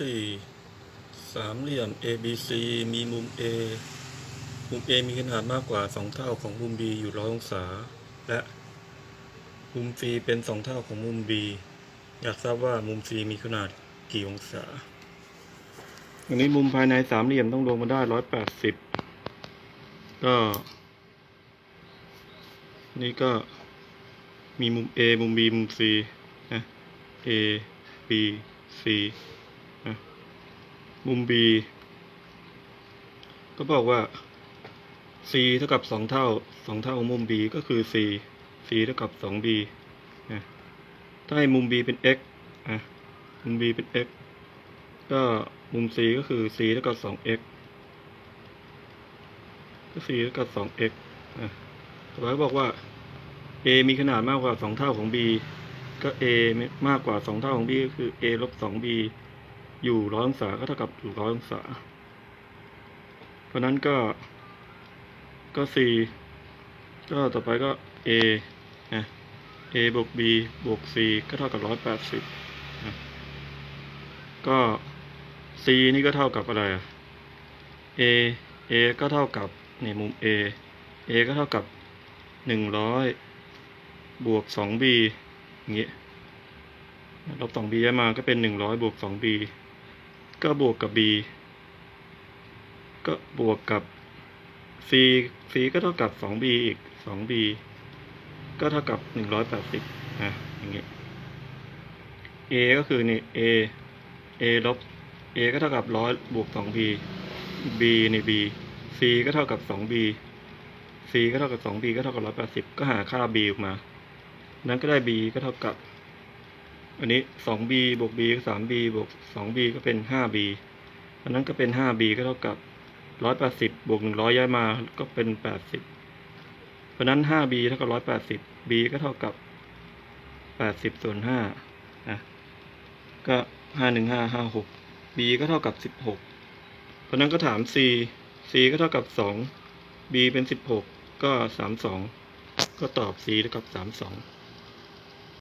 สี่สามเหลี่ยม ABC มีมุม A มุม A มีขนาดมากกว่า 2 เท่าของมุม B อยู่ร้อยองศา และ มุม C เป็น 2 เท่าของมุม B อยากทราบว่ามุม C มีขนาดกี่องศา อันนี้มุมภายในสามเหลี่ยมต้องลงมมาได้ 180 ก็ นี่ก็มีมุม A มุม B มุม C นะ A B C มุม B ก็บอกว่า C เท่ากับสองเท่าสองเท่าของมุม B ก็คือ C C เท่ากับสอง B นะถ้าให้มุม B เป็น x อะมุม B เป็น x ก็มุม C ก็คือ C เท่ากับสอง x ก็ C เท่ากับสอง x อะต่อไปบอกว่า A มีขนาดมากกว่าสองเท่าของ B ก็ A มากกว่าสองเท่าของ B ก็คือ A ลบสอง B อยู่ร้อยองศาก็เท่ากับอยู่ร้อยองศา เพราะนั้นก็ ก็ C ก็ต่อไปก็ A นะ A บวก B บวก C ก็เท่ากับร้อยแปดสิบนะก็ C นี่ก็เท่ากับอะไรอะ A A ก็เท่ากับนี่มุม A A ก็เท่ากับหนึ่งร้อยบวกสอง B อย่างเงี้ยลบสอง B มาก็เป็นหนึ่งร้อยบวกสอง B ก็บวกกับ B ก็บวกกับ C C ก็เท่ากับสอง B อีกสอง B ก็เท่ากับหนึ่งร้อยแปดสิบนะอย่างงี้ A ก็คือนี่ A A ลบ A ก็เท่ากับร้อยบวกสอง B B ใน B C ก็เท่ากับสอง B C ก็เท่ากับสอง B ก็เท่ากับร้อยแปดสิบก็หาค่า B ออกมา นั้นก็ได้ B ก็เท่ากับ อันนี้สอง B บวก B ก็สาม B บวกสอง B ก็เป็นห้า B อันนั้นก็เป็นห้า B ก็เท่ากับร้อยแปดสิบบวกหนึ่งร้อยย้ายมาก็เป็นแปดสิบเพราะนั้นห้า B เท่ากับร้อยแปดสิบ B ก็เท่ากับแปดสิบส่วนห้าอะก็ห้าหนึ่งห้าห้าหก B ก็เท่ากับสิบหกเพราะนั้นก็ถาม C C ก็เท่ากับสอง B เป็นสิบหกก็สามสองก็ตอบ C เท่ากับสามสอง